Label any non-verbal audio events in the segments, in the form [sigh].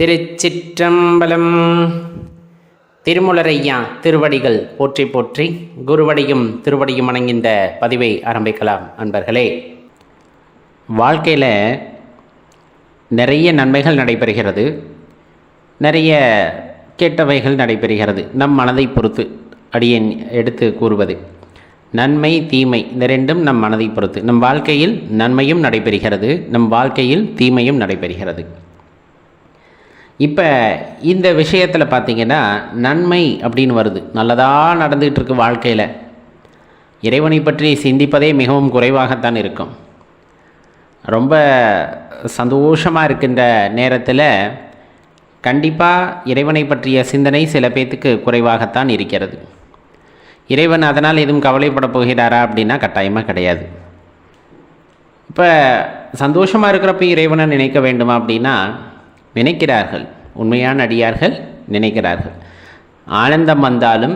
திருச்சிற்றம்பலம். திருமுலரையா திருவடிகள் போற்றி போற்றி குருவடியும் திருவடியும் வணங்கின்ற பதிவை ஆரம்பிக்கலாம் அன்பர்களே. வாழ்க்கையில் நிறைய நன்மைகள் நடைபெறுகிறது. நிறைய கெட்டவைகள் நடைபெறுகிறது. நம் மனதை பொறுத்து அடியேன் எடுத்து கூறுவது. நன்மை தீமை இந்த ரெண்டும் நம் மனதை பொறுத்து. நம் வாழ்க்கையில் நன்மையும் நடைபெறுகிறது. நம் வாழ்க்கையில் தீமையும் நடைபெறுகிறது. இப்போ இந்த விஷயத்தில் பார்த்தீங்கன்னா நன்மை அப்படின்னு வருது. நல்லதாக நடந்துகிட்டு இருக்கு வாழ்க்கையில். இறைவனை பற்றி சிந்திப்பதே மிகவும் குறைவாகத்தான் இருக்கும். ரொம்ப சந்தோஷமாக இருக்கின்ற நேரத்தில் கண்டிப்பாக இறைவனை பற்றிய சிந்தனை சில பேர்த்துக்கு குறைவாகத்தான் இருக்கிறது. இறைவன் அதனால் எதுவும் கவலைப்பட போகிறாரா அப்படின்னா கட்டாயமாக கிடையாது. இப்போ சந்தோஷமாக இருக்கிறப்ப இறைவனை நினைக்க வேண்டுமா அப்படின்னா நினைக்கிறார்கள். உண்மையான அடியார்கள் நினைக்கிறார்கள். ஆனந்தம் வந்தாலும்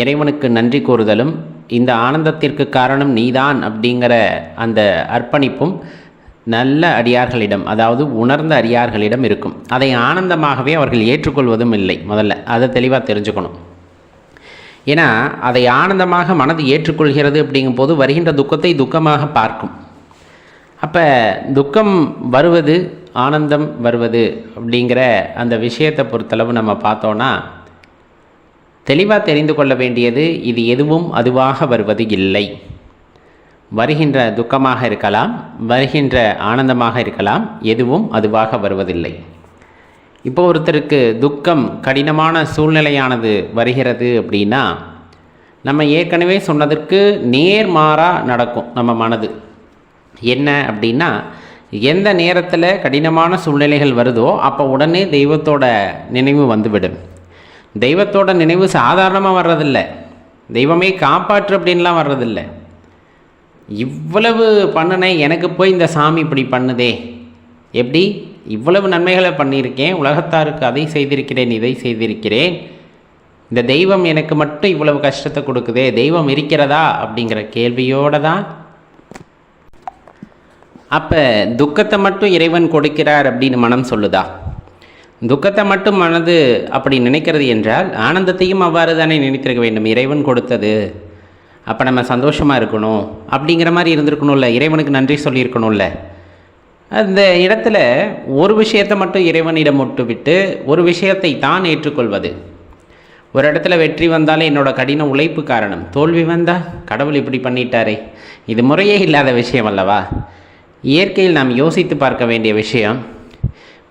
இறைவனுக்கு நன்றி கூறுதலும் இந்த ஆனந்தத்திற்கு காரணம் நீதான் அப்படிங்கிற அந்த அர்ப்பணிப்பும் நல்ல அடியார்களிடம் அதாவது உணர்ந்த அடியார்களிடம் இருக்கும். அதை ஆனந்தமாகவே அவர்கள் ஏற்றுக்கொள்வதும் இல்லை முதல்ல. அதை தெளிவாக தெரிஞ்சுக்கணும். ஏன்னா அதை ஆனந்தமாக மனது ஏற்றுக்கொள்கிறது அப்படிங்கும்போது வருகின்ற துக்கத்தை துக்கமாக பார்க்கும். அப்போ துக்கம் வருவது ஆனந்தம் வருவது அப்படிங்கிற அந்த விஷயத்தை பொறுத்தளவு நம்ம பார்த்தோன்னா தெளிவாக தெரிந்து கொள்ள வேண்டியது இது எதுவும் அதுவாக வருவது இல்லை. வருகின்ற துக்கமாக இருக்கலாம் வருகின்ற ஆனந்தமாக இருக்கலாம் எதுவும் அதுவாக வருவதில்லை. இப்போ ஒருத்தருக்கு துக்கம் கடினமான சூழ்நிலையானது வருகிறது அப்படின்னா நம்ம ஏற்கனவே சொன்னதற்கு நேர்மாறாக நடக்கும் நம்ம மனது. என்ன அப்படின்னா எந்த நேரத்தில் கடினமான சூழ்நிலைகள் வருதோ அப்போ உடனே தெய்வத்தோட நினைவு வந்துவிடும். தெய்வத்தோட நினைவு சாதாரணமாக வர்றதில்லை. தெய்வமே காப்பாற்று அப்படின்லாம் வர்றதில்லை. இவ்வளவு பண்ணினேன் எனக்கு போய் இந்த சாமி இப்படி பண்ணுதே. எப்படி? இவ்வளவு நன்மைகளை பண்ணியிருக்கேன் உலகத்தாருக்கு அதை செய்திருக்கிறேன் இதை செய்திருக்கிறேன். இந்த தெய்வம் எனக்கு மட்டும் இவ்வளவு கஷ்டத்தை கொடுக்குதே தெய்வம் இருக்கிறதா அப்படிங்கிற கேள்வியோடு தான் அப்போ துக்கத்தை மட்டும் இறைவன் கொடுக்கிறார் அப்படின்னு மனம் சொல்லுதா? துக்கத்தை மட்டும் மனது அப்படி நினைக்கிறது என்றால் ஆனந்தத்தையும் அவ்வாறு தானே நினைத்திருக்க வேண்டும். இறைவன் கொடுத்தது. அப்போ நம்ம சந்தோஷமாக இருக்கணும். அப்படிங்கிற மாதிரி இருந்திருக்கணும்ல. இறைவனுக்கு நன்றி சொல்லியிருக்கணும்ல. அந்த இடத்துல ஒரு விஷயத்தை மட்டும் இறைவனிடம் விட்டு விட்டு ஒரு விஷயத்தை தான் ஏற்றுக்கொள்வது. ஒரு இடத்துல வெற்றி வந்தாலே என்னோட கடின உழைப்பு காரணம். தோல்வி வந்தால் கடவுள் இப்படி பண்ணிட்டாரே. இது முறையே இல்லாத விஷயம் அல்லவா? இயற்கையில் நாம் யோசித்து பார்க்க வேண்டிய விஷயம்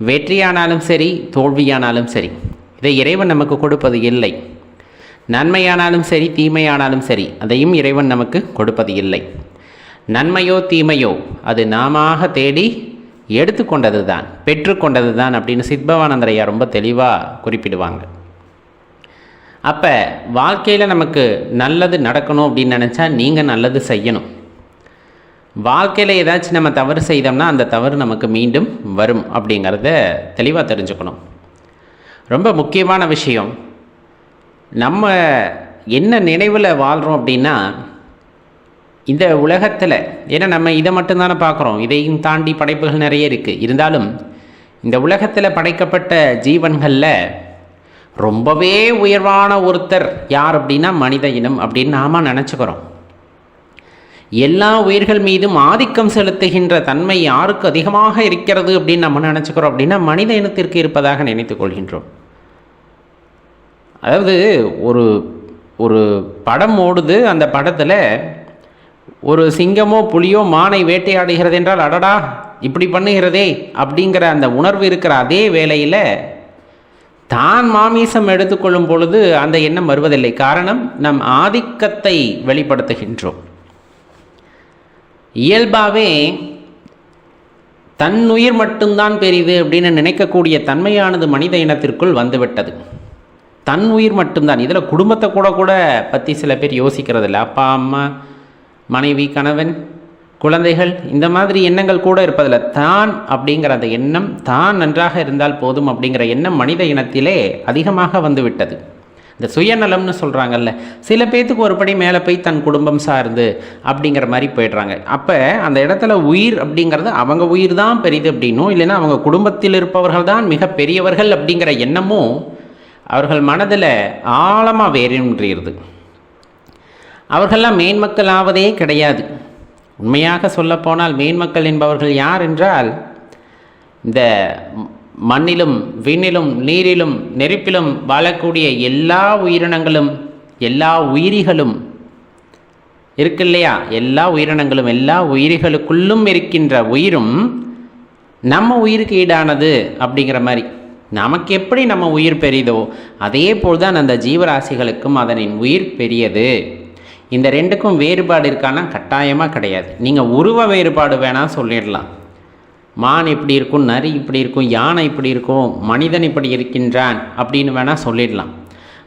வெற்றியானாலும் சரி தோல்வியானாலும் சரி இதை இறைவன் நமக்கு கொடுப்பது இல்லை. நன்மையானாலும் சரி தீமையானாலும் சரி அதையும் இறைவன் நமக்கு கொடுப்பது இல்லை. நன்மையோ தீமையோ அது நாம தேடி எடுத்துக்கொண்டது தான் பெற்றுக்கொண்டது தான் அப்படின்னு சித்பவானந்தரையா ரொம்ப தெளிவாக குறிப்பிடுவாங்க. அப்போ வாழ்க்கையில் நமக்கு நல்லது நடக்கணும் அப்படின்னு நினச்சா நீங்கள் நல்லது செய்யணும். வாழ்க்கையில் ஏதாச்சும் நம்ம தவறு செய்தோம்னா அந்த தவறு நமக்கு மீண்டும் வரும் அப்படிங்கிறத தெளிவாக தெரிஞ்சுக்கணும். ரொம்ப முக்கியமான விஷயம். நம்ம என்ன நினைவில் வாழ்கிறோம் அப்படின்னா இந்த உலகத்தில் ஏன்னா நம்ம இதை மட்டும்தானே பார்க்குறோம். இதையும் தாண்டி படைப்புகள் நிறைய இருக்குது இருந்தாலும் இந்த உலகத்தில் படைக்கப்பட்ட ஜீவன்களில் ரொம்பவே உயர்வான ஒருத்தர் யார் அப்படின்னா மனித இனம் அப்படின்னு நாம் நினச்சிக்கிறோம். எல்லா உயிர்கள் மீதும் ஆதிக்கம் செலுத்துகின்ற தன்மை யாருக்கு அதிகமாக இருக்கிறது அப்படின்னு நம்ம நினச்சிக்கிறோம் அப்படின்னா மனித இனத்திற்கு இருப்பதாக நினைத்துக் கொள்கின்றோம். அதாவது ஒரு ஒரு படம் ஓடுது அந்த படத்தில் ஒரு சிங்கமோ புலியோ மானை வேட்டையாடுகிறது என்றால் அடடா இப்படி பண்ணுகிறதே அப்படிங்கிற அந்த உணர்வு இருக்கிற அதே வேளையில் தான் மாமிசம் எடுத்துக்கொள்ளும் பொழுது அந்த எண்ணம் வருவதில்லை. காரணம் நம் ஆதிக்கத்தை வெளிப்படுத்துகின்றோம். இயல்பாகவே தன்னுயிர் மட்டும்தான் பெரிது அப்படின்னு நினைக்கக்கூடிய தன்மையானது மனித இனத்திற்குள் வந்துவிட்டது. தன் உயிர் மட்டும்தான். இதில் குடும்பத்தை கூட கூட பற்றி சில பேர் யோசிக்கிறதில்ல. அப்பா அம்மா மனைவி கணவன் குழந்தைகள் இந்த மாதிரி எண்ணங்கள் கூட இருப்பதில்ல. தான் அப்படிங்கிற அந்த எண்ணம் தான் நன்றாக இருந்தால் போதும் அப்படிங்கிற எண்ணம் மனித இனத்திலே அதிகமாக வந்துவிட்டது. இந்த சுயநலம்னு சொல்கிறாங்கல்ல சில பேர்த்துக்கு ஒரு படி மேலே போய் தன் குடும்பம் சார்ந்து அப்படிங்கிற மாதிரி போயிடுறாங்க. அப்போ அந்த இடத்துல உயிர் அப்படிங்கிறது அவங்க உயிர் தான் பெரிது அப்படின்னும் இல்லைன்னா அவங்க குடும்பத்தில் இருப்பவர்கள் தான் மிக பெரியவர்கள் அப்படிங்கிற எண்ணமும் அவர்கள் மனதில் ஆழமாக வேறின்றிருது அவர்கள்லாம் மேன்மக்கள் ஆவதே கிடையாது. உண்மையாக சொல்லப்போனால் மேன்மக்கள் என்பவர்கள் யார் என்றால் இந்த மண்ணிலும் விண்ணிலும் நீரிலும் நெருப்பிலும் வாழக்கூடிய எல்லா உயிரினங்களும் எல்லா உயிரிகளும் இருக்கு இல்லையா எல்லா உயிரினங்களும் எல்லா உயிரிகளுக்குள்ளும் இருக்கின்ற உயிரும் நம்ம உயிருக்கு ஈடானது அப்படிங்கிற மாதிரி. நமக்கு எப்படி நம்ம உயிர் பெரியதோ அதே போல் தான் அந்த ஜீவராசிகளுக்கும் அதனின் உயிர் பெரியது. இந்த ரெண்டுக்கும் வேறுபாடு இருக்கான்னா கட்டாயமாக கிடையாது. நீங்கள் உருவ வேறுபாடு வேணால் சொல்லிடலாம். மான் இப்படி இருக்கும் நரி இப்படி இருக்கும் யானை இப்படி இருக்கும் மனிதன் இப்படி இருக்கின்றான் அப்படின்னு வேணால் சொல்லிடலாம்.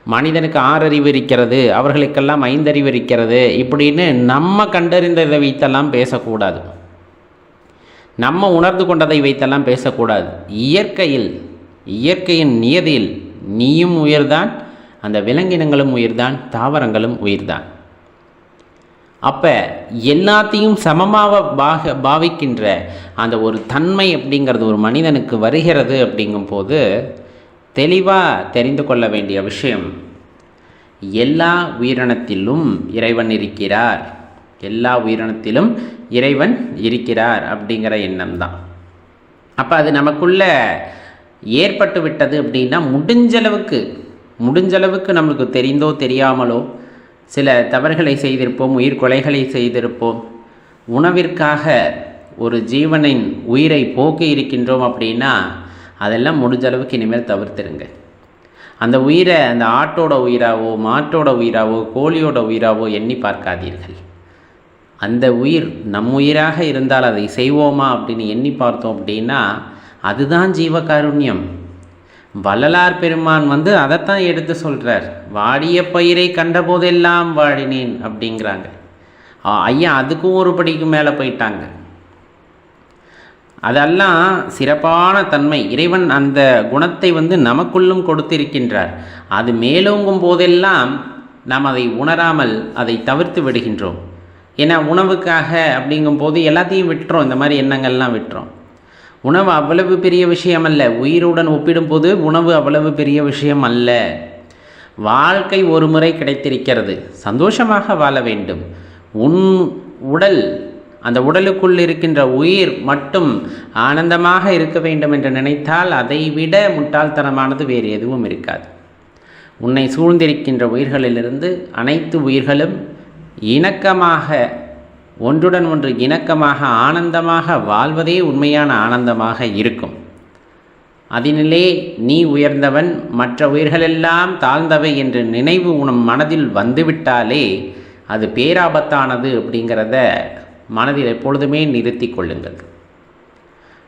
மனிதனுக்கு ஆறறிவு இருக்கிறது அவர்களுக்கெல்லாம் ஐந்தறிவு இருக்கிறது இப்படின்னு நம்ம கண்டறிந்ததை வைத்தெல்லாம் பேசக்கூடாது. நம்ம உணர்ந்து கொண்டதை வைத்தெல்லாம் பேசக்கூடாது. இயற்கையில் இயற்கையின் நியதியில் நீயும் உயிர்தான் அந்த விலங்கினங்களும் உயிர்தான் தாவரங்களும் உயிர்தான். அப்போ எல்லாத்தையும் சமமாக பாக பாவிக்கின்ற அந்த ஒரு தன்மை அப்படிங்கிறது ஒரு மனிதனுக்கு வருகிறது அப்படிங்கும்போது தெளிவாக தெரிந்து கொள்ள வேண்டிய விஷயம் எல்லா உயிரினத்திலும் இறைவன் இருக்கிறார். எல்லா உயிரினத்திலும் இறைவன் இருக்கிறார் அப்படிங்கிற எண்ணம் தான் அப்போ அது நமக்குள்ள ஏற்பட்டு விட்டது அப்படின்னா முடிஞ்சளவுக்கு முடிஞ்சளவுக்கு நம்மளுக்கு தெரிந்தோ தெரியாமலோ சில தவறுகளை செய்திருப்போம் உயிர் கொலைகளை செய்திருப்போம். உணவிற்காக ஒரு ஜீவனின் உயிரை போக்கி இருக்கின்றோம் அப்படின்னா அதெல்லாம் முடிஞ்ச அளவுக்கு இனிமேல் தவிர்த்துருங்க. அந்த உயிரை அந்த ஆட்டோட உயிராவோ மாட்டோட உயிராவோ கோழியோட உயிராவோ எண்ணி பார்க்காதீர்கள். அந்த உயிர் நம் உயிராக இருந்தால் அதை செய்வோமா அப்படின்னு எண்ணி பார்த்தோம் அப்படின்னா அதுதான் ஜீவகாருண்யம் வள்ளலார் பெருமான் வந்து அதைத்தான் எடுத்து சொல்கிறார் வாடிய பயிரை கண்டபோதெல்லாம் வாடினேன் அப்படிங்கிறாங்க. ஐயா அதுக்கும் ஒரு படிக்கு மேலே போயிட்டாங்க. அதெல்லாம் சிறப்பான தன்மை. இறைவன் அந்த குணத்தை வந்து நமக்குள்ளும் கொடுத்திருக்கின்றார். அது மேலோங்கும் போதெல்லாம் நாம் அதை உணராமல் அதை தவிர்த்து விடுகின்றோம். ஏன்னா உணவுக்காக அப்படிங்கும்போது எல்லாத்தையும் விட்டுறோம். இந்த மாதிரி எண்ணங்கள்லாம் விட்டுறோம். உணவு அவ்வளவு பெரிய விஷயம் அல்ல உயிருடன் ஒப்பிடும்போது உணவு அவ்வளவு பெரிய விஷயம் அல்ல வாழ்க்கை ஒரு முறை கிடைத்திருக்கிறது. சந்தோஷமாக வாழ வேண்டும். உன் உடல் அந்த உடலுக்குள் இருக்கின்ற உயிர் மட்டும் ஆனந்தமாக இருக்க வேண்டும் என்று நினைத்தால் அதை விட முட்டாள்தனமானது வேறு எதுவும் இருக்காது. உன்னை சூழ்ந்திருக்கின்ற உயிர்களிலிருந்து அனைத்து உயிர்களும் இணக்கமாக ஒன்றுடன் ஒன்று இணக்கமாக ஆனந்தமாக வாழ்வதே உண்மையான ஆனந்தமாக இருக்கும். அதனிலே நீ உயர்ந்தவன் மற்ற உயிர்களெல்லாம் தாழ்ந்தவை என்று நினைவு உன் மனதில் வந்துவிட்டாலே அது பேராபத்தானது அப்படிங்கிறத மனதில் எப்பொழுதுமே நிறுத்தி கொள்ளுங்கள்.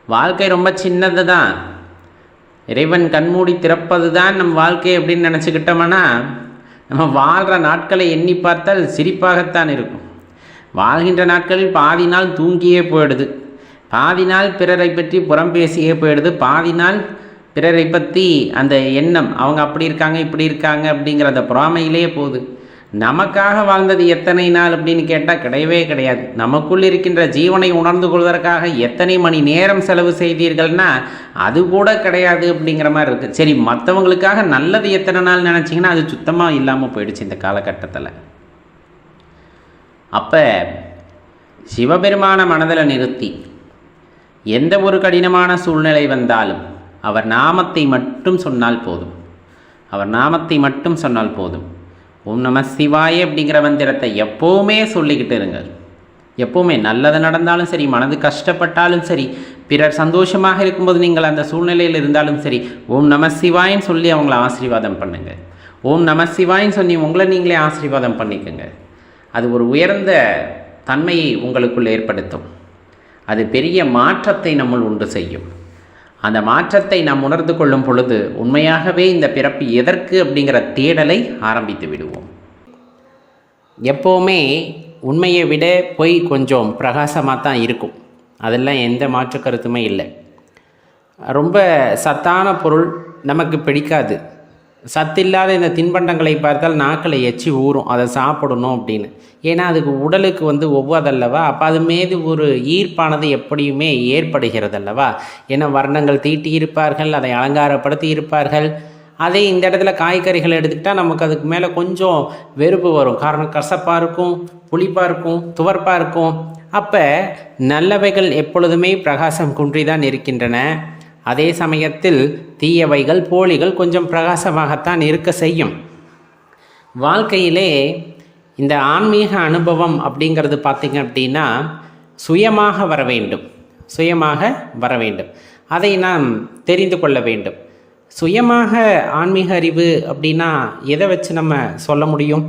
வாழ்க்கை ரொம்ப சின்னது தான் இறைவன் கண்மூடி திறப்பது தான் நம் வாழ்க்கை அப்படின்னு நினச்சிக்கிட்டோம்னா நம்ம வாழ்கிற நாட்களை எண்ணி பார்த்தால் சிரிப்பாகத்தான் இருக்கும். வாழ்கின்ற நாட்களில் பாதி நாள் தூங்கியே போயிடுது. பாதி நாள் பிறரை பற்றி புறம் பேசியே போயிடுது. பாதி நாள் பிறரை பற்றி அந்த எண்ணம் அவங்க அப்படி இருக்காங்க இப்படி இருக்காங்க அப்படிங்கிற அந்த பொறாமையிலே போகுது. நமக்காக வாழ்ந்தது எத்தனை நாள் அப்படின்னு கேட்டால் கிடையவே கிடையாது. நமக்குள் இருக்கின்ற ஜீவனை உணர்ந்து கொள்வதற்காக எத்தனை மணி நேரம் செலவு செய்தீர்கள்னா அது கூட கிடையாது அப்படிங்கிற மாதிரி இருக்குது சரி மற்றவங்களுக்காக நல்லது எத்தனை நாள் நினச்சிங்கன்னா அது சுத்தமாக இல்லாமல் போயிடுச்சு இந்த காலகட்டத்தில். அப்போ சிவபெருமான மனதில் நிறுத்தி எந்த ஒரு கடினமான சூழ்நிலை வந்தாலும் அவர் நாமத்தை மட்டும் சொன்னால் போதும். அவர் நாமத்தை மட்டும் சொன்னால் போதும். ஓம் நம சிவாய அப்படிங்கிற மந்திரத்தை எப்போவுமே சொல்லிக்கிட்டு இருங்கள். எப்போவுமே நல்லது நடந்தாலும் சரி மனது கஷ்டப்பட்டாலும் சரி பிறர் சந்தோஷமாக இருக்கும்போது நீங்கள் அந்த சூழ்நிலையில் இருந்தாலும் சரி ஓம் நம சிவாயின்னு சொல்லி அவங்கள ஆசீர்வாதம் பண்ணுங்கள் ஓம் நம சிவாயின்னு சொல்லி உங்களை நீங்களே ஆசீர்வாதம் பண்ணிக்கோங்க. அது ஒரு உயர்ந்த தன்மையை உங்களுக்குள் ஏற்படுத்தும். அது பெரிய மாற்றத்தை நம்முள் உண்டு செய்யும். அந்த மாற்றத்தை நாம் உணர்ந்து கொள்ளும் பொழுது உண்மையாகவே இந்த பிறப்பு எதற்கு அப்படிங்கிற தேடலை ஆரம்பித்து விடுவோம். எப்போவுமே உண்மையை விட பொய் கொஞ்சம் பிரகாசமாக தான் இருக்கும். அதெல்லாம் எந்த மாற்று கருத்துமே இல்லை. ரொம்ப சத்தான பொருள் நமக்கு பிடிக்காது. சத்தில்லாத இந்த தின்பண்டங்களை பார்த்தால் நாக்கில் எச்சி ஊறும். அதை சாப்பிடணும் அப்படின்னு. ஏன்னா அதுக்கு உடலுக்கு வந்து ஒவ்வாதல்லவா? அப்போ அது மீது ஒரு ஈர்ப்பானது எப்படியுமே ஏற்படுகிறது அல்லவா ஏன்னா வர்ணங்கள் தீட்டி இருப்பார்கள் அதை அலங்காரப்படுத்தி இருப்பார்கள். அதே இந்த இடத்துல காய்கறிகள் எடுத்துக்கிட்டால் நமக்கு அதுக்கு மேலே கொஞ்சம் வெறுப்பு வரும். காரணம் கசப்பாக இருக்கும் புளிப்பாக இருக்கும் துவர்ப்பாக இருக்கும். அப்போ நல்லவைகள் எப்பொழுதுமே பிரகாசம் குன்றி தான் இருக்கின்றன. அதே சமயத்தில் தீயவைகள் போலிகள் கொஞ்சம் பிரகாசமாகத்தான் இருக்க செய்யும். வாழ்க்கையிலே இந்த ஆன்மீக அனுபவம் அப்படிங்கிறது பார்த்திங்க அப்படின்னா சுயமாக வர வேண்டும். சுயமாக வர வேண்டும். அதை நாம் தெரிந்து கொள்ள வேண்டும். சுயமாக ஆன்மீக அறிவு அப்படின்னா எதை வச்சு நம்ம சொல்ல முடியும்?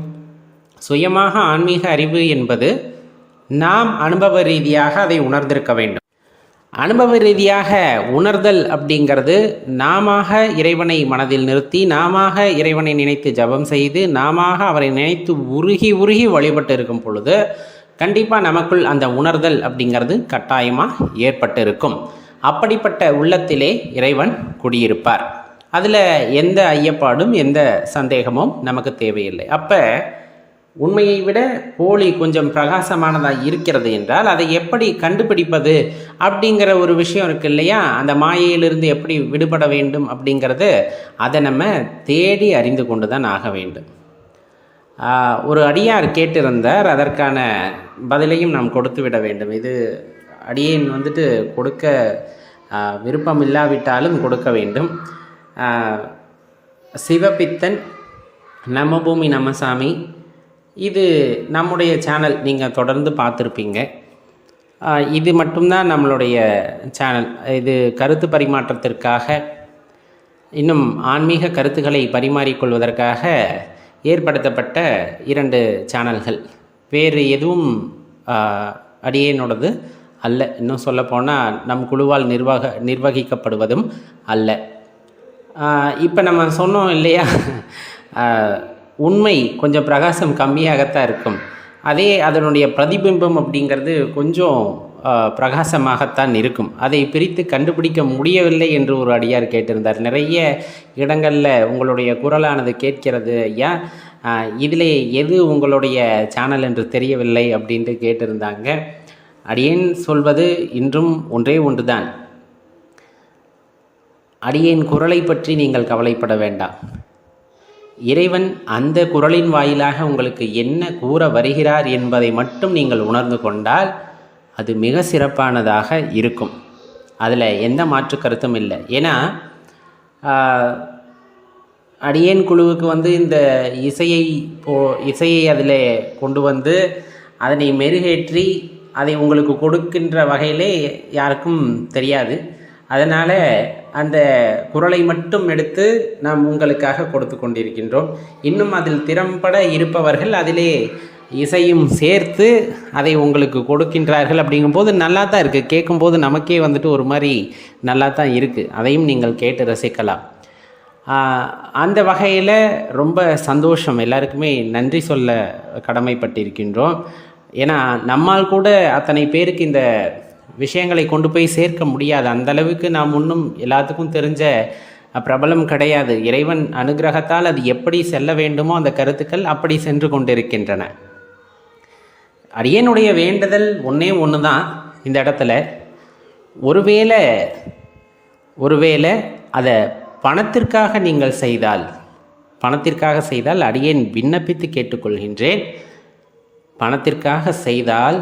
சுயமாக ஆன்மீக அறிவு என்பது நாம் அனுபவ ரீதியாக அதை உணர்ந்திருக்க வேண்டும். அனுபவ ரீதியாக உணர்தல் அப்படிங்கிறது நாம இறைவனை மனதில் நிறுத்தி நாம இறைவனை நினைத்து ஜபம் செய்து நாம அவரை நினைத்து உருகி உருகி வழிபட்டு இருக்கும் பொழுது கண்டிப்பாக நமக்குள் அந்த உணர்தல் அப்படிங்கிறது கட்டாயமாக ஏற்பட்டு இருக்கும் அப்படிப்பட்ட உள்ளத்திலே இறைவன் குடியிருப்பார். அதில் எந்த ஐயப்பாடும் எந்த சந்தேகமும் நமக்கு தேவையில்லை. அப்போ உண்மையை விட போலி கொஞ்சம் பிரகாசமானதாக இருக்கிறது என்றால் அதை எப்படி கண்டுபிடிப்பது அப்படிங்கிற ஒரு விஷயம் இருக்கு இல்லையா? அந்த மாயையிலிருந்து எப்படி விடுபட வேண்டும் அப்படிங்கிறது அதை நம்ம தேடி அறிந்து கொண்டு தான் ஆக வேண்டும். ஒரு அடியார் கேட்டிருந்தார் அதற்கான பதிலையும் நாம் கொடுத்து விட வேண்டும். இது அடியேன் வந்துட்டு கொடுக்க விருப்பம் இல்லாவிட்டாலும் கொடுக்க வேண்டும். சிவபித்தன் நமபூமி சாமி இது நம்முடைய சேனல் நீங்கள் தொடர்ந்து பார்த்துருப்பீங்க. இது மட்டும்தான் நம்மளுடைய சேனல் இது கருத்து பரிமாற்றத்திற்காக இன்னும் ஆன்மீக கருத்துக்களை பரிமாறிக்கொள்வதற்காக ஏற்படுத்தப்பட்ட இரண்டு சேனல்கள் வேறு எதுவும் அடியேனோடது அல்ல. இன்னும் சொல்லப்போனால் நம் குழுவால் நிர்வாக நிர்வகிக்கப்படுவதும் அல்ல. இப்போ நம்ம சொன்னோம் இல்லையா? உண்மை கொஞ்சம் பிரகாசம் கம்மியாகத்தான் இருக்கும். அதே அதனுடைய பிரதிபிம்பம் அப்படிங்கிறது கொஞ்சம் பிரகாசமாகத்தான் இருக்கும். அதை பிரித்து கண்டுபிடிக்க முடியவில்லை என்று ஒரு அடியார் கேட்டிருந்தார். நிறைய இடங்களில் உங்களுடைய குரலானது கேட்கிறது ஐயா இதில் எது உங்களுடைய சேனல் என்று தெரியவில்லை அப்படின்ட்டு கேட்டிருந்தாங்க. அடியேன் சொல்வது இன்றும் ஒன்றே ஒன்றுதான். அடியேன் குரலை பற்றி நீங்கள் கவலைப்பட வேண்டாம். இறைவன் அந்த குரலின் வாயிலாக உங்களுக்கு என்ன கூற வருகிறார் என்பதை மட்டும் நீங்கள் உணர்ந்து கொண்டால் அது மிக சிறப்பானதாக இருக்கும். அதில் எந்த மாற்று கருத்தும் இல்லை. ஏன்னா அடியேன் குழுவுக்கு வந்து இந்த இசையை போ இசையை அதில் கொண்டு வந்து அதனை மெருகேற்றி அதை உங்களுக்கு கொடுக்கின்ற வகையிலே யாருக்கும் தெரியாது. அதனால் அந்த குரலை மட்டும் எடுத்து நாம் உங்களுக்காக கொடுத்து கொண்டிருக்கின்றோம். இன்னும் அதில் திறம்பட இருப்பவர்கள் அதிலே இசையும் சேர்த்து அதை உங்களுக்கு கொடுக்கின்றார்கள் அப்படிங்கும்போது நல்லா தான் இருக்குது கேட்கும்போது நமக்கே வந்துட்டு ஒரு மாதிரி நல்லா தான் இருக்குது அதையும் நீங்கள் கேட்டு ரசிக்கலாம். அந்த வகையில் ரொம்ப சந்தோஷம். எல்லாருக்குமே நன்றி சொல்ல கடமைப்பட்டிருக்கின்றோம். ஏன்னா நம்மால் கூட அத்தனை பேருக்கு இந்த விஷயங்களை கொண்டு போய் சேர்க்க முடியாது. அந்த அளவுக்கு நாம் இன்னும் எல்லாத்துக்கும் தெரிஞ்ச பிரபலம் கிடையாது. இறைவன் அனுகிரகத்தால் அது எப்படி செல்ல வேண்டுமோ அந்த கருத்துக்கள் அப்படி சென்று கொண்டிருக்கின்றன. அரியனுடைய வேண்டுதல் ஒன்றே ஒன்று தான் இந்த இடத்துல. ஒருவேளை ஒருவேளை அதை பணத்திற்காக நீங்கள் செய்தால் பணத்திற்காக செய்தால் அடியேன் விண்ணப்பித்து கேட்டுக்கொள்கின்றேன். பணத்திற்காக செய்தால்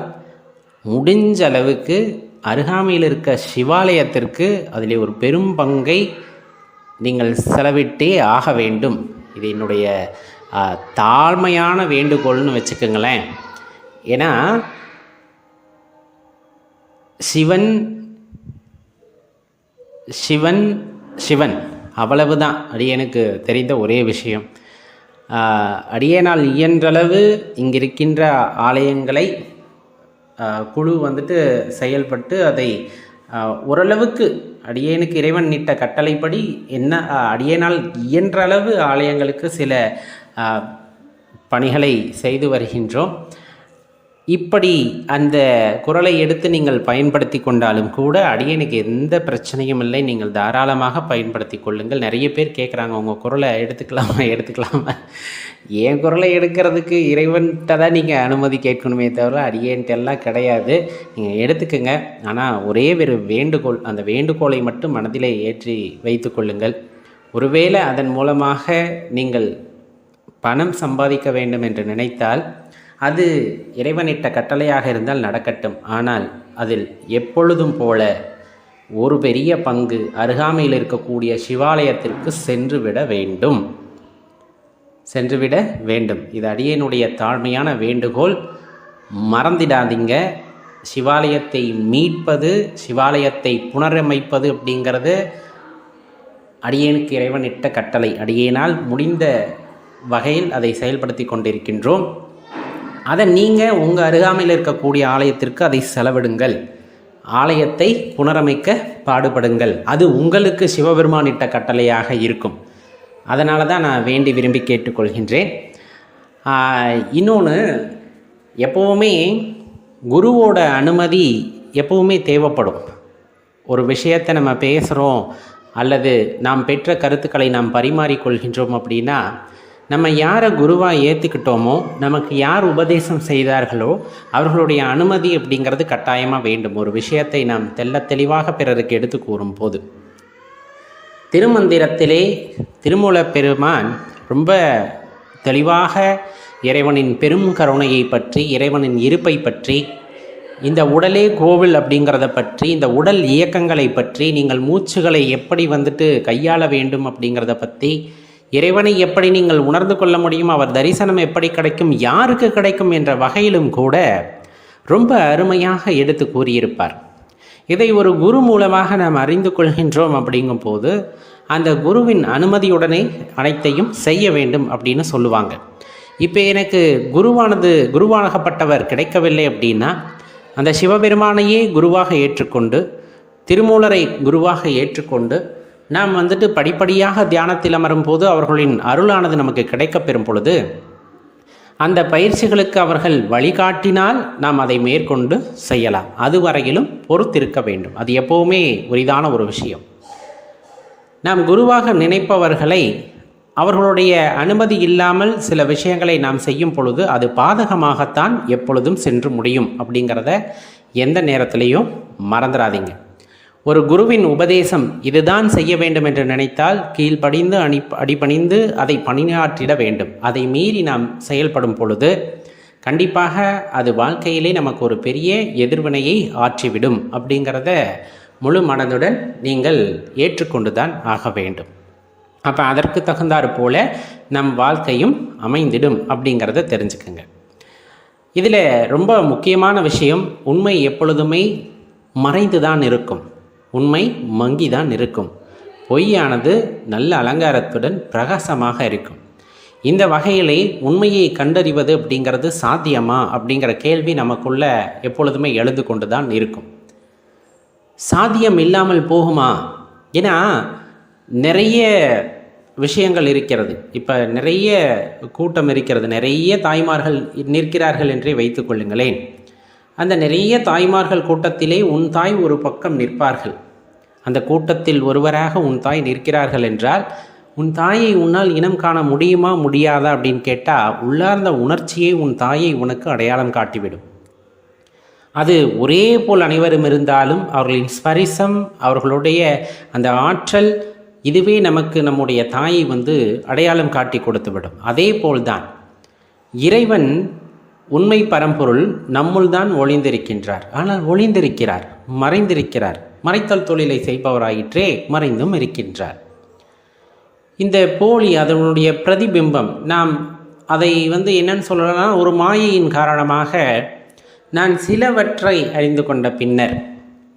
முடிஞ்ச அளவுக்கு அருகாமையில் இருக்க சிவாலயத்திற்கு அதில் ஒரு பெரும் பங்கை நீங்கள் செலவிட்டே ஆக வேண்டும். இது என்னுடைய தாழ்மையான வேண்டுகோள்னு வச்சுக்கோங்களேன். ஏன்னா சிவன் சிவன் சிவன். அவ்வளவுதான். அடியனுக்கு தெரிந்த ஒரே விஷயம். அடியனால் இயன்றளவு இங்கிருக்கின்ற ஆலயங்களை குழு வந்துட்டு செயல்பட்டு அதை ஓரளவுக்கு அடியேனுக்கு இறைவன் நீட்ட கட்டளைப்படி என்ன அடியேனால் இயன்ற அளவு ஆலயங்களுக்கு சில பணிகளை செய்து வருகின்றோம். இப்படி அந்த குரலை எடுத்து நீங்கள் பயன்படுத்தி கொண்டாலும் கூட அடியனுக்கு எந்த பிரச்சனையும் இல்லை. நீங்கள் தாராளமாக பயன்படுத்தி கொள்ளுங்கள். நிறைய பேர் கேட்குறாங்க உங்கள் குரலை எடுத்துக்கலாமா? [laughs] எடுத்துக்கலாமா? என் குரலை எடுக்கிறதுக்கு இறைவன்கிட்ட தான் நீங்கள் அனுமதி கேட்கணுமே தவிர அடியேன்ட்டு எல்லாம் கிடையாது. நீங்கள் எடுத்துக்கோங்க. ஆனால் ஒரே ஒரு வேண்டுகோள் அந்த வேண்டுகோளை மட்டும் மனதிலே ஏற்றி வைத்து கொள்ளுங்கள். ஒருவேளை அதன் மூலமாக நீங்கள் பணம் சம்பாதிக்க வேண்டும் என்று நினைத்தால் அது இறைவனிட்ட கட்டளையாக இருந்தால் நடக்கட்டும். ஆனால் அதில் எப்பொழுதும் போல ஒரு பெரிய பங்கு அருகாமையில் இருக்கக்கூடிய சிவாலயத்திற்கு சென்றுவிட வேண்டும். சென்றுவிட வேண்டும். இது அடியனுடைய தாழ்மையான வேண்டுகோள். மறந்திடாதீங்க. சிவாலயத்தை மீட்பது சிவாலயத்தை புனரமைப்பது அப்படிங்கிறது அடியேனுக்கு இறைவன் இட்ட கட்டளை. அடியேனால் முடிந்த வகையில் அதை செயல்படுத்தி கொண்டிருக்கின்றோம். அதை நீங்கள் உங்கள் அருகாமையில் இருக்கக்கூடிய ஆலயத்திற்கு அதை செலவிடுங்கள். ஆலயத்தை புனரமைக்க பாடுபடுங்கள். அது உங்களுக்கு சிவபெருமானிட்ட கட்டளையாக இருக்கும். அதனால தான் நான் வேண்டி விரும்பி கேட்டுக்கொள்கின்றேன். இன்னொன்று எப்போவுமே குருவோட அனுமதி எப்பவுமே தேவைப்படும். ஒரு விஷயத்தை நம்ம பேசுகிறோம் அல்லது நாம் பெற்ற கருத்துக்களை நாம் பரிமாறிக்கொள்கின்றோம் அப்படின்னா நம்ம யாரை குருவாக ஏற்றுக்கிட்டோமோ நமக்கு யார் உபதேசம் செய்தார்களோ அவர்களுடைய அனுமதி அப்படிங்கிறது கட்டாயமாக வேண்டும். ஒரு விஷயத்தை நாம் தெல்ல தெளிவாக பிறருக்கு எடுத்து கூறும் போது திருமந்திரத்திலே திருமூலப் பெருமான் ரொம்ப தெளிவாக இறைவனின் பெரும் கருணையை பற்றி இறைவனின் இருப்பை பற்றி இந்த உடலே கோவில் அப்படிங்கிறத பற்றி இந்த உடல் இயக்கங்களை பற்றி நீங்கள் மூச்சுகளை எப்படி வந்துட்டு கையாள வேண்டும் அப்படிங்கிறத பற்றி இறைவனை எப்படி நீங்கள் உணர்ந்து கொள்ள முடியும்? அவர் தரிசனம் எப்படி கிடைக்கும்? யாருக்கு கிடைக்கும்? என்ற வகையிலும் கூட ரொம்ப அருமையாக எடுத்து கூறியிருப்பார். இதை ஒரு குரு மூலமாக நாம் அறிந்து கொள்கின்றோம் அப்படிங்கும் போது அந்த குருவின் அனுமதியுடனே அனைத்தையும் செய்ய வேண்டும் அப்படின்னு சொல்லுவாங்க. இப்போ எனக்கு குருவானது குருவானகப்பட்டவர் கிடைக்கவில்லை அப்படின்னா அந்த சிவபெருமானையே குருவாக ஏற்றுக்கொண்டு திருமூலரை குருவாக ஏற்றுக்கொண்டு நாம் வந்துட்டு படிப்படியாக தியானத்தில் அமரும் போது அவர்களின் அருளானது நமக்கு கிடைக்கப்பெறும் பொழுது அந்த பயிற்சிகளுக்கு அவர்கள் வழிகாட்டினால் நாம் அதை மேற்கொண்டு செய்யலாம். அதுவரையிலும் பொறுத்திருக்க வேண்டும். அது எப்போவுமே உரிதான ஒரு விஷயம். நாம் குருவாக நினைப்பவர்களை அவர்களுடைய அனுமதி இல்லாமல் சில விஷயங்களை நாம் செய்யும் பொழுது அது பாதகமாகத்தான் எப்பொழுதும் சென்று முடியும் அப்படிங்கிறத எந்த நேரத்திலையும் மறந்துடாதீங்க. ஒரு குருவின் உபதேசம் இதுதான் செய்ய வேண்டும் என்று நினைத்தால் கீழ்ப்படிந்து அணி அடிபணிந்து அதை பணியாற்றிட வேண்டும். அதை மீறி நாம் செயல்படும் பொழுது கண்டிப்பாக அது வாழ்க்கையிலே நமக்கு ஒரு பெரிய எதிர்வினையை ஆற்றிவிடும் அப்படிங்கிறத முழு மனதுடன் நீங்கள் ஏற்றுக்கொண்டு தான் ஆக வேண்டும். அப்போ அதற்கு தகுந்தாற் போல நம் வாழ்க்கையும் அமைந்திடும் அப்படிங்கிறத தெரிஞ்சுக்கோங்க. இதில் ரொம்ப முக்கியமான விஷயம் உண்மை எப்பொழுதுமே மறைந்து தான் இருக்கும். உண்மை மங்கி தான் இருக்கும். பொய்யானது நல்ல அலங்காரத்துடன் பிரகாசமாக இருக்கும். இந்த வகையிலே உண்மையை கண்டறிவது அப்படிங்கிறது சாத்தியமா அப்படிங்கிற கேள்வி நமக்குள்ள எப்பொழுதுமே எழுந்து கொண்டு தான் இருக்கும். சாத்தியம் இல்லாமல் போகுமா? ஏன்னா நிறைய விஷயங்கள் இருக்கிறது. இப்போ நிறைய கூட்டம் இருக்கிறது. நிறைய தாய்மார்கள் நிற்கிறார்கள் என்றே வைத்துக்கொள்ளுங்களேன் அந்த நிறைய தாய்மார்கள் கூட்டத்திலே உன் தாய் ஒரு பக்கம் நிற்பார்கள். அந்த கூட்டத்தில் ஒருவராக உன் தாய் நிற்கிறார்கள் என்றால் உன் தாயை உன்னால் இனம் காண முடியுமா முடியாதா அப்படின்னு கேட்டால் உள்ளார்ந்த உணர்ச்சியை உன் தாயை உனக்கு அடையாளம் காட்டிவிடும். அது ஒரே போல் அனைவரும் இருந்தாலும் அவர்களின் ஸ்பரிசம் அவர்களுடைய அந்த ஆற்றல் இதுவே நமக்கு நம்முடைய தாயை வந்து அடையாளம் காட்டி கொடுத்துவிடும். அதே போல்தான் இறைவன் உண்மை பரம்பொருள் நம்முள் தான் ஒளிந்திருக்கின்றார். ஆனால் ஒளிந்திருக்கிறார் மறைந்திருக்கிறார். மறைத்தல் தொழிலை செய்பவராயிற்றே மறைந்தும் இருக்கின்றார். இந்த போலி அதனுடைய பிரதிபிம்பம் நாம் அதை வந்து என்னன்னு சொல்லலாம் ஒரு மாயையின் காரணமாக நான் சிலவற்றை அறிந்து கொண்ட பின்னர்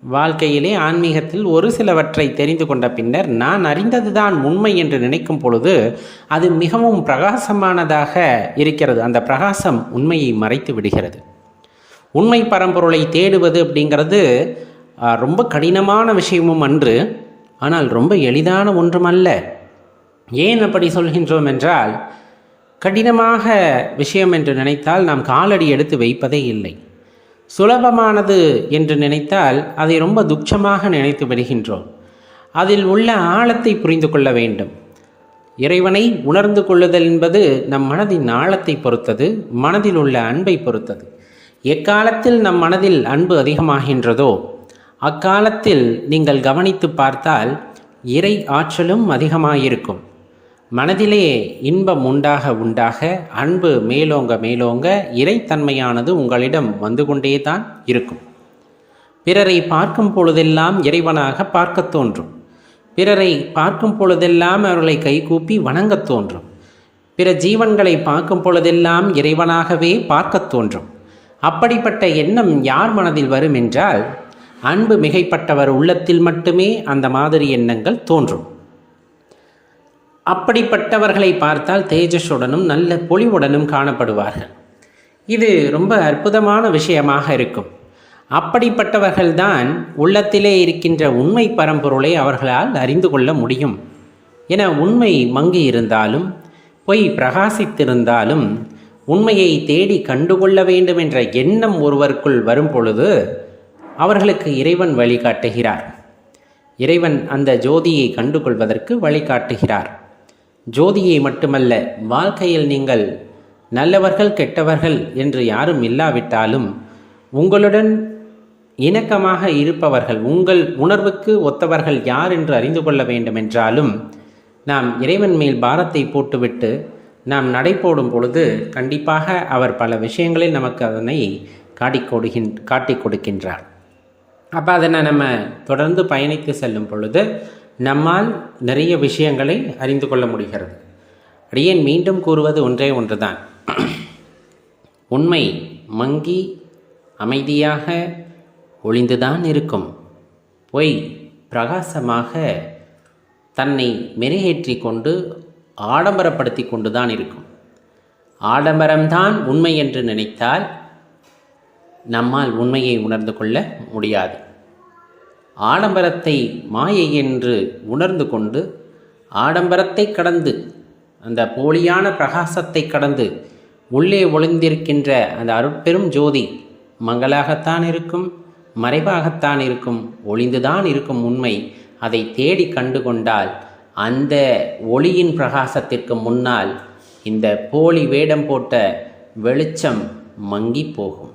வாழ்க்கையிலே ஆன்மீகத்தில் ஒரு சிலவற்றை தெரிந்து கொண்ட பின்னர் நான் அறிந்ததுதான் உண்மை என்று நினைக்கும் பொழுது அது மிகவும் பிரகாசமானதாக இருக்கிறது. அந்த பிரகாசம் உண்மையை மறைத்து விடுகிறது. உண்மை பரம்பொருளை தேடுவது அப்படிங்கிறது ரொம்ப கடினமான விஷயமும் அன்று ஆனால் ரொம்ப எளிதான ஒன்றும் அல்ல ஏன் அப்படி சொல்கின்றோம் என்றால் கடினமாக விஷயம் என்று நினைத்தால் நாம் காலடி எடுத்து வைப்பதே இல்லை. சுலபமானது என்று நினைத்தால் அதை ரொம்ப துச்சமாக நினைத்து விடுகின்றோம் அதில் உள்ள ஆழத்தை புரிந்து கொள்ள வேண்டும். இறைவனை உணர்ந்து கொள்ளுதல் என்பது நம் மனதின் ஆழத்தை பொறுத்தது மனதில் உள்ள அன்பை பொறுத்தது. எக்காலத்தில் நம் மனதில் அன்பு அதிகமாகின்றதோ அக்காலத்தில் நீங்கள் கவனித்து பார்த்தால் இறை ஆற்றலும் அதிகமாயிருக்கும். மனதிலே இன்பம் உண்டாக உண்டாக அன்பு மேலோங்க மேலோங்க இறைத்தன்மையானது உங்களிடம் வந்து கொண்டே தான் இருக்கும். பிறரை பார்க்கும் பொழுதெல்லாம் இறைவனாக பார்க்கத் தோன்றும். பிறரை பார்க்கும் பொழுதெல்லாம் அவர்களை கைகூப்பி வணங்கத் தோன்றும். பிற ஜீவன்களை பார்க்கும் பொழுதெல்லாம் இறைவனாகவே பார்க்கத் தோன்றும். அப்படிப்பட்ட எண்ணம் யார் மனதில் வரும் என்றால் அன்பு மிகைப்பட்டவர் உள்ளத்தில் மட்டுமே அந்த மாதிரி எண்ணங்கள் தோன்றும். அப்படிப்பட்டவர்களை பார்த்தால் தேஜஸுடனும் நல்ல பொலிவுடனும் காணப்படுவார்கள். இது ரொம்ப அற்புதமான விஷயமாக இருக்கும். அப்படிப்பட்டவர்கள்தான் உள்ளத்திலே இருக்கின்ற உண்மை பரம்பொருளை அவர்களால் அறிந்து கொள்ள முடியும். என உண்மை மங்கி இருந்தாலும் பொய் பிரகாசித்திருந்தாலும் உண்மையை தேடி கண்டுகொள்ள வேண்டும் என்ற எண்ணம் ஒருவருக்குள் வரும் பொழுது அவர்களுக்கு இறைவன் வழிகாட்டுகிறார். இறைவன் அந்த ஜோதியை கண்டுகொள்வதற்கு வழிகாட்டுகிறார். ஜோதியை மட்டுமல்ல வாழ்க்கையில் நீங்கள் நல்லவர்கள் கெட்டவர்கள் என்று யாரும் இல்லாவிட்டாலும் உங்களுடன் இணக்கமாக இருப்பவர்கள் உங்கள் உணர்வுக்கு ஒத்தவர்கள் யார் என்று அறிந்து கொள்ள வேண்டுமென்றாலும் நாம் இறைவன் மேல் பாரத்தை போட்டுவிட்டு நாம் நடை போடும் பொழுது கண்டிப்பாக அவர் பல விஷயங்களில் நமக்கு அதனை காட்டிக்கொடுகின் காட்டிக் கொடுக்கின்றார். அப்போ அதனை நம்ம தொடர்ந்து பயணித்து செல்லும் பொழுது நம்மால் நிறைய விஷயங்களை அறிந்து கொள்ள முடிகிறது. அடியேன் மீண்டும் கூறுவது ஒன்றே ஒன்றுதான். உண்மை மங்கி அமைதியாக ஒளிந்துதான் இருக்கும். பொய் பிரகாசமாக தன்னை மெருகேற்றி கொண்டு ஆடம்பரப்படுத்தி கொண்டு தான் இருக்கும். ஆடம்பரம்தான் உண்மை என்று நினைத்தால் நம்மால் உண்மையை உணர்ந்து கொள்ள முடியாது. ஆடம்பரத்தை மாயை என்று உணர்ந்து கொண்டு ஆடம்பரத்தை கடந்து அந்த போலியான பிரகாசத்தை கடந்து உள்ளே ஒளிந்திருக்கின்ற அந்த அருட்பெரும் ஜோதி மங்களாகத்தான் இருக்கும் மறைவாகத்தான் இருக்கும் ஒளிந்துதான் இருக்கும் உண்மை அதை தேடி கண்டு கொண்டால் அந்த ஒளியின் பிரகாசத்திற்கு முன்னால் இந்த போலி வேடம் போட்ட வெளிச்சம் மங்கி போகும்.